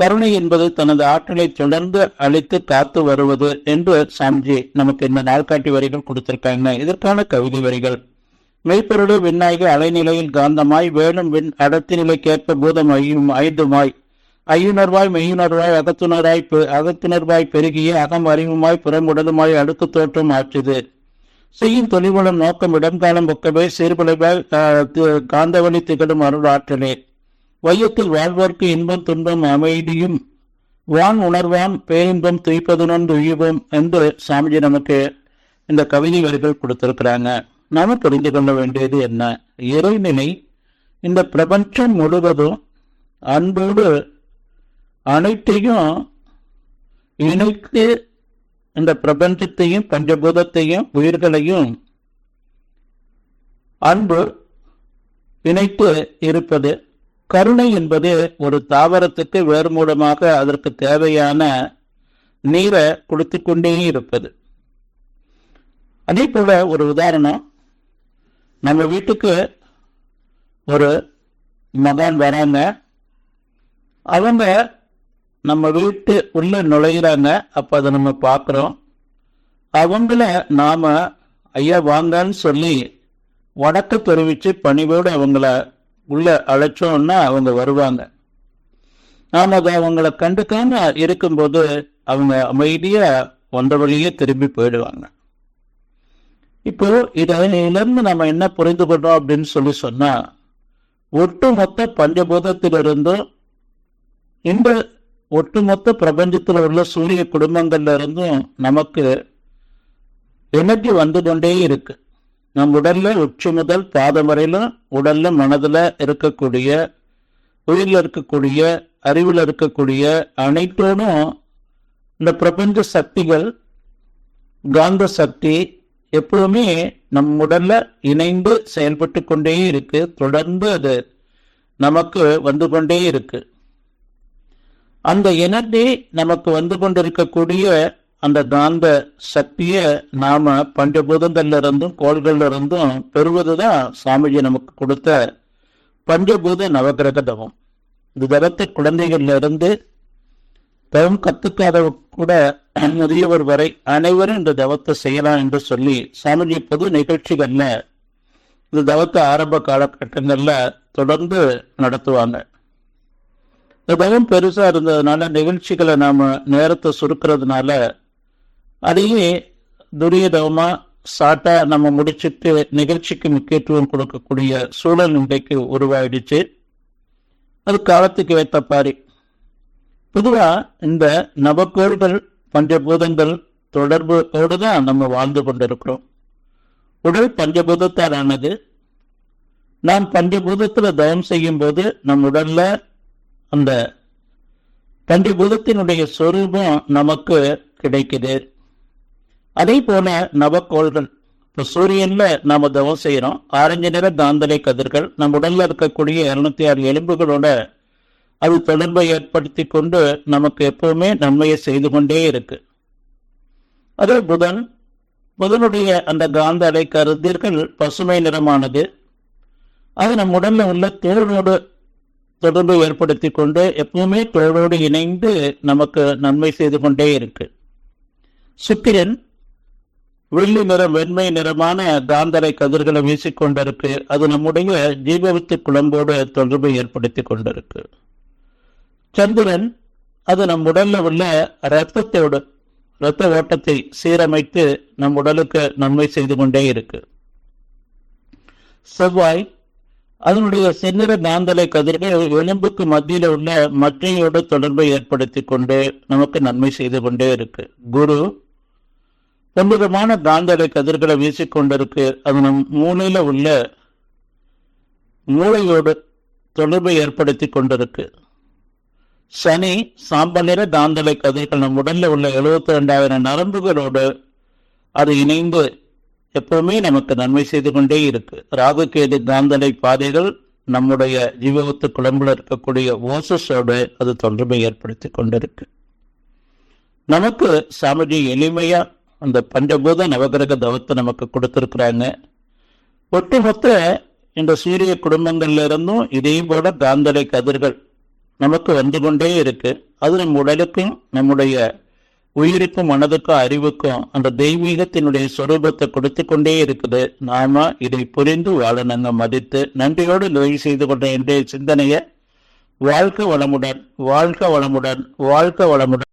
கருணை என்பது தனது ஆற்றலை தொடர்ந்து அழைத்து காத்து வருவது என்று சாம்ஜி நமக்கு இந்த நாட்காட்டி வரிகள் கொடுத்திருக்காங்க. இதற்கான கவிதை வரிகள். மெய்ப்பொருடு விண்ணாய்க அலைநிலையில் காந்தமாய் வேலும் விண் அடர்த்தி நிலைக்கேற்ப பூதம் ஐயும் ஐந்துமாய். ஐயுணர்வாய் மெய்யுணர்வாய் அகத்துணராய் அகத்துணர்வாய் பெருகிய அகம் அறிவுமாய் புறமுடலுமாய் அடுக்கு தோற்றம் ஆற்றுது. செய்யும் தொழில்வளம் நோக்கம் இடம்காலம் ஒக்கவே சீர்குலைவாய் காந்தவழி திகழும் அருள் ஆற்றலே. வையத்தில் வாழ்வோர்க்கு இன்பம் துன்பம் அமைதியும் வான் உணர்வான் பேரின்பம் துய்ப்பதுடன் துய்யவும் என்று சாமிஜி நமக்கு இந்த கவிதை வரிகள் கொடுத்திருக்கிறாங்க. நாம தெரிந்து கொள்ள வேண்டியது என்ன? இறைநிலை இந்த பிரபஞ்சம் முழுவதும் அன்போடு அனைத்தையும் இணைத்து இந்த பிரபஞ்சத்தையும் பஞ்சபூதத்தையும் உயிர்களையும் அன்பு இணைத்து இருப்பது கருணை என்பது ஒரு தாவரத்துக்கு வேறு மூலமாக அதற்கு தேவையான நீரை கொடுத்து கொண்டே இருப்பது. அதே போல ஒரு உதாரணம் நம்ம வீட்டுக்கு ஒரு மகான் வராங்க. அவங்க நம்ம வீட்டு உள்ள நுழையிறாங்க. அப்ப அதை நம்ம பார்க்குறோம். அவங்கள நாம ஐயா வாங்கன்னு சொல்லி வடக்கு தெரிவித்து பணிவோடு அவங்கள உள்ள அழைச்சோம்னா அவங்க வருவாங்க. நாம அதை அவங்கள கண்டுக்காம இருக்கும்போது அவங்க அமைதியா வந்த வழியே திரும்பி போயிடுவாங்க. இப்போ இதிலிருந்து நம்ம என்ன புரிந்து கொண்டோம் அப்படின்னு சொல்லி சொன்னா ஒட்டுமொத்த பஞ்சபூதத்திலிருந்தும் இந்த ஒட்டுமொத்த பிரபஞ்சத்தில் உள்ள சூரிய குடும்பங்கள்ல இருந்தும் நமக்கு எனர்ஜி வந்து கொண்டே இருக்கு. நம் உடல்ல உச்சி முதல் பாதம் வரையிலும் உடல்ல மனதுல இருக்கக்கூடிய உயிரில் இருக்கக்கூடிய அறிவில் இருக்கக்கூடிய அனைத்தோடும் இந்த பிரபஞ்ச சக்திகள் காந்த சக்தி எப்பவுமே நம் உடல்ல இணைந்து செயல்பட்டு கொண்டே இருக்கு. தொடர்ந்து அது நமக்கு வந்து கொண்டே இருக்கு. அந்த எனர்ஜி நமக்கு வந்து கொண்டிருக்கக்கூடிய அந்த காந்த சக்தியை நாம பஞ்சபூதங்கள்ல இருந்தும் கோள்கள்ல இருந்தும் பெறுவதுதான் சாமிஜி நமக்கு கொடுத்த பஞ்சபூத நவகிரக தவம். இந்த தவத்தை குழந்தைகள்ல இருந்து தவம் கத்துக்காதவ கூட முதியவர் வரை அனைவரும் இந்த தவத்தை செய்யலாம் என்று சொல்லி சாமிஜி பொது நிகழ்ச்சிகள்ல இந்த தவத்தை ஆரம்ப காலகட்டங்கள்ல தொடர்ந்து நடத்துவாங்க. இந்த பயம் பெருசா இருந்ததுனால நிகழ்ச்சிகளை நாம நேரத்தை சுருக்கிறதுனால அதையே துரியதவமா சாட்டா நம்ம முடிச்சிட்டு நிகழ்ச்சிக்கு முக்கியத்துவம் கொடுக்கக்கூடிய சூழல் இன்றைக்கு உருவாயிடுச்சு. அது காலத்துக்கு வைத்த பாரி பொதுவா இந்த நவக்கோள்கள் பஞ்சபூதங்கள் தொடர்போடு தான் நம்ம வாழ்ந்து கொண்டிருக்கிறோம். உடல் பஞ்சபூதத்தால் ஆனது நாம் பஞ்சபூதத்தில் தவம் செய்யும் போது நம் உடல்ல அந்த பஞ்சபூதத்தினுடைய சொரூபம் நமக்கு கிடைக்குது. அதே போல நவக்கோள்கள். இப்போ சூரியன்ல நாம தவம் செய்யறோம் ஆரஞ்சு நிற காந்தலை கதிர்கள் நம் உடல்ல இருக்கக்கூடிய இருநூத்தி ஆறு எலும்புகளோட அது தொடர்பை ஏற்படுத்தி கொண்டு நமக்கு எப்பவுமே நன்மையை செய்து கொண்டே இருக்கு. அதே புதன் புதனுடைய அந்த காந்த அலை கருதியர்கள் பசுமை நிறமானது. அது நம் உடல்ல உள்ள தேர்வோடு தொடர்பு ஏற்படுத்தி கொண்டு எப்பவுமே தோளோடு இணைந்து நமக்கு நன்மை செய்து கொண்டே இருக்கு. சுக்கிரன் வெள்ளி நிறம் வெண்மை நிறமான தாந்தரை கதிர்களை வீசிக்கொண்டிருக்கு அது நம்முடைய ஜீவவித்து குழம்போடு தொடர்பை ஏற்படுத்தி கொண்டிருக்கு. சந்திரன் அது நம் உடல்ல உள்ள ரத்தத்தோடு இரத்த ஓட்டத்தை சீரமைத்து நம் உடலுக்கு நன்மை செய்து கொண்டே இருக்கு. செவ்வாய் அதனுடைய செந்நிற நாந்தலை கதிர்கள் எலும்புக்கு மத்தியில் உள்ள மற்றையோடு தொடர்பை ஏற்படுத்தி கொண்டு நமக்கு நன்மை செய்து கொண்டே இருக்கு. குரு செம்புதமான காந்தலை கதிர்களை வீசிக்கொண்டிருக்கு. அது நம் மூளையில உள்ள மூளையோடு தொடர்பை ஏற்படுத்தி கொண்டிருக்கு. சனி சாம்பல் நிற காந்தலை கதிர்கள் நம் உடல்ல உள்ள எழுபத்தி ரெண்டாயிரம் நரம்புகளோடு அது இணைந்து எப்பவுமே நமக்கு நன்மை செய்து கொண்டே இருக்கு. ராகு கேது காந்தலை பாதைகள் நம்முடைய ஜீவகத்து குழம்புல இருக்கக்கூடிய ஓசஸோடு அது தொடர்பை ஏற்படுத்தி கொண்டிருக்கு. நமக்கு சமதி எளிமையா அந்த பஞ்சபூத நவகிரக தவத்தை நமக்கு கொடுத்துருக்குறாங்க. ஒட்டுமொத்த இந்த சூரிய குடும்பங்கள்ல இருந்தும் இதே போல காந்தலை கதிர்கள் நமக்கு வந்து கொண்டே இருக்கு. அது நம் உடலுக்கும் நம்முடைய உயிருக்கும் மனதுக்கும் அறிவுக்கும் அந்த தெய்வீகத்தினுடைய சொரூபத்தை கொடுத்து கொண்டே இருக்குது. நாம இதை புரிந்து வாழ நாங்க மதித்து நன்றியோடு நிறைவு செய்து கொண்ட இன்றைய சிந்தனையை வாழ்க்கை வளமுடன் வாழ்க்கை வளமுடன் வாழ்க்கை வளமுடன்.